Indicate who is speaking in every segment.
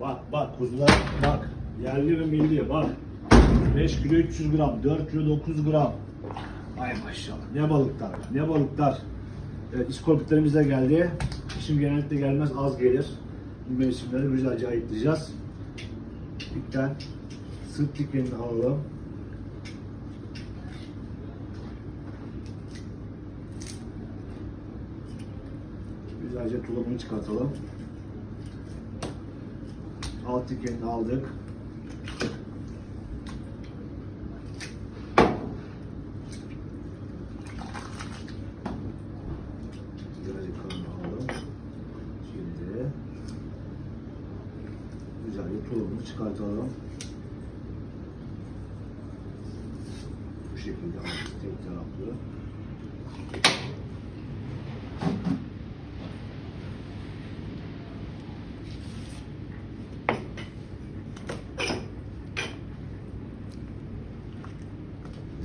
Speaker 1: Bak bak kuzular bak. Yerli ve milli bak. 5 kilo 300 gram, 4 kilo 900 gram. Ay maşallah. Ne balıklar, ne balıklar. Evet, iskorpitlerimiz de geldi. Şimdi genellikle gelmez az gelir. Bu mevsimleri güzelce ayıklayacağız. İlkten sırt dikenini alalım. Güzelce tulumunu çıkartalım. Alt dikenini aldık. Şimdi güzelce tulumunu çıkartalım. Bu şekilde tek taraflı.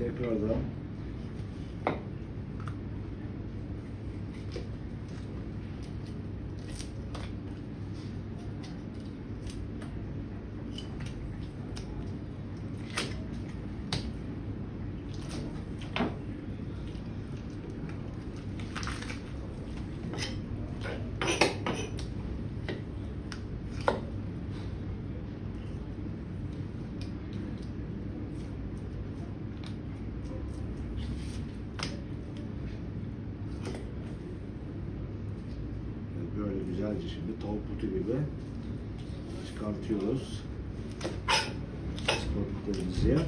Speaker 1: Tekrardan Evet, böyle güzelce şimdi tavuk butu gibi çıkartıyoruz. Sportlarımızı.